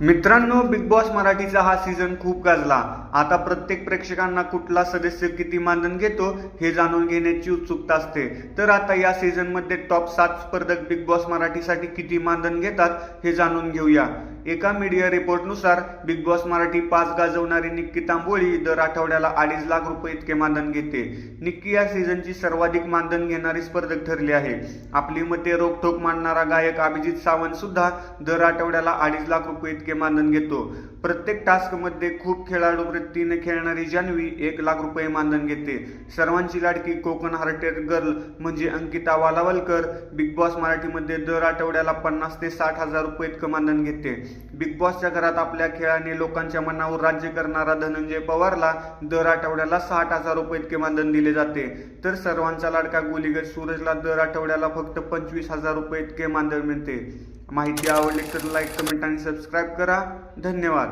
मित्रांनो big boss मराठीचा हा सीझन खूप गाजला. आता प्रत्येक प्रेक्षकांना कुठला सदस्य किती मानधन घेतो हे जाणून घेण्याची उत्सुकता असते. तर आता या सीझनमध्ये टॉप सात स्पर्धक बिग बॉस मराठीसाठी किती मानधन घेतात हे जाणून घेऊया. एका मीडिया रिपोर्टनुसार बिग बॉस मराठी पाच गाजवणारी निक्की तांबोळी दर आठवड्याला अडीच लाख रुपये इतके मानधन घेते. निक्की या सीझनची सर्वाधिक मानधन घेणारी स्पर्धक ठरली आहे. आपली मते रोखोक मांडणारा गायक अभिजित सावंत सुद्धा दर आठवड्याला अडीच लाख रुपये इतके मानधन घेतो. प्रत्येक टास्कमध्ये खूप खेळाडू वृत्तीने खेळणारी जान्हवी एक लाख रुपये मानधन घेते. सर्वांची लाडकी कोकण हार्टेड गर्ल म्हणजे अंकिता वालावलकर बिग बॉस मराठीमध्ये दर आठवड्याला पन्नास ते साठ हजार रुपये इतकं मानधन घेते. बिग बॉसच्या घरात आपल्या खेळाने लोकांच्या मनावर राज्य करणारा धनंजय पवारला दर आठवड्याला साठ हजार रुपये इतके मानधन दिले जाते. तर सर्वांचा लाडका गोलीगत सूरजला दर आठवड्याला फक्त पंचवीस हजार रुपये इतके मानधन मिळते. माहिती आवडली तर लाईक कमेंट आणि सबस्क्राईब करा. धन्यवाद.